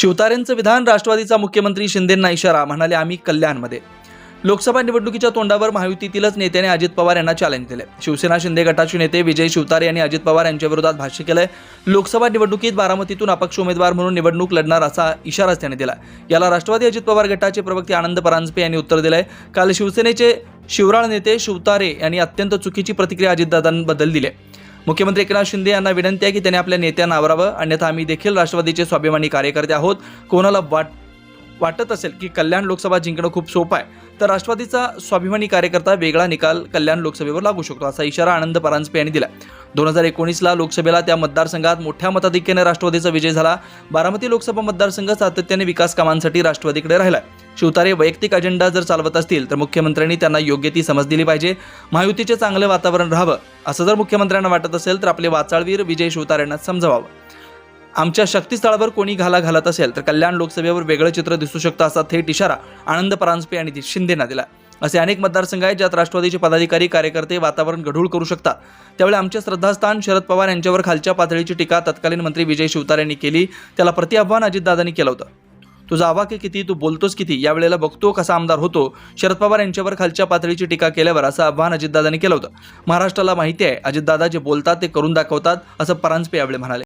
शिवतारेंचं विधान राष्ट्रवादीचा मुख्यमंत्री शिंदेंना इशारा म्हणाले आम्ही कल्याणमध्ये. लोकसभा निवडणुकीच्या तोंडावर महायुतीतीलच नेत्याने अजित पवार यांना चॅलेंज दिले. शिवसेना शिंदे गटाचे नेते विजय शिवतारे यांनी अजित पवार यांच्या विरोधात भाष्य केलंय. लोकसभा निवडणुकीत बारामतीतून अपक्ष उमेदवार म्हणून निवडणूक लढणार असा इशाराच त्यांनी दिला याला राष्ट्रवादी अजित पवार गटाचे प्रवक्ते आनंद परांजपे यांनी उत्तर दिलंय. काल शिवसेनेचे शिवराळ नेते शिवतारे यांनी अत्यंत चुकीची प्रतिक्रिया अजितदादांबद्दल दिली मुख्यमंत्री एकनाथ शिंदे यांना विनंती आहे की त्यांनी आपल्या नेत्यांना आवरावं. अन्यथा आम्ही देखील राष्ट्रवादीचे स्वाभिमानी कार्यकर्ते आहोत. कोणाला वाट वाटत असेल की कल्याण लोकसभा जिंकणं खूप सोपं आहे तर राष्ट्रवादीचा स्वाभिमानी कार्यकर्ता वेगळा निकाल कल्याण लोकसभेवर लागू शकतो असा इशारा आनंद परांजपे यांनी दिला दोन हजार एकोणीसला लोकसभेला त्या मतदारसंघात मोठ्या मताधिक्याने राष्ट्रवादीचा विजय झाला. बारामती लोकसभा मतदारसंघ सातत्याने विकास कामांसाठी राष्ट्रवादीकडे राहिला शिवतारे वैयक्तिक अजेंडा जर चालवत असतील तर मुख्यमंत्र्यांनी त्यांना योग्य ती समज दिली पाहिजे. महायुतीचे चांगले वातावरण राहावं असं जर मुख्यमंत्र्यांना वाटत असेल तर आपले वाचाळवीर विजय शिवतारेंना समजवावं. आमच्या शक्तीस्थळावर कोणी घाला घालत असेल तर कल्याण लोकसभेवर वेगळं चित्र दिसू शकतं असा थेट इशारा आनंद परांजपे आणि शिंदेना दिला. असे अनेक मतदारसंघ आहेत ज्यात राष्ट्रवादीचे पदाधिकारी कार्यकर्ते वातावरण गढूळ करू शकतात. त्यावेळी आमचे श्रद्धास्थान शरद पवार यांच्यावर खालच्या पातळीची टीका तत्कालीन मंत्री विजय शिवतार यांनी केली. त्याला प्रतिआव्हान अजितदादांनी केलं होतं. तुझा आवाक्य किती तू बोलतोस किती? यावेळेला बघतो कसा आमदार होतो. शरद पवार यांच्यावर खालच्या पातळीची टीका केल्यावर असं आव्हान अजितदादांनी केलं होतं. महाराष्ट्राला माहिती आहे अजितदादा जे बोलतात ते करून दाखवतात असं परांजपे यावेळी म्हणाले.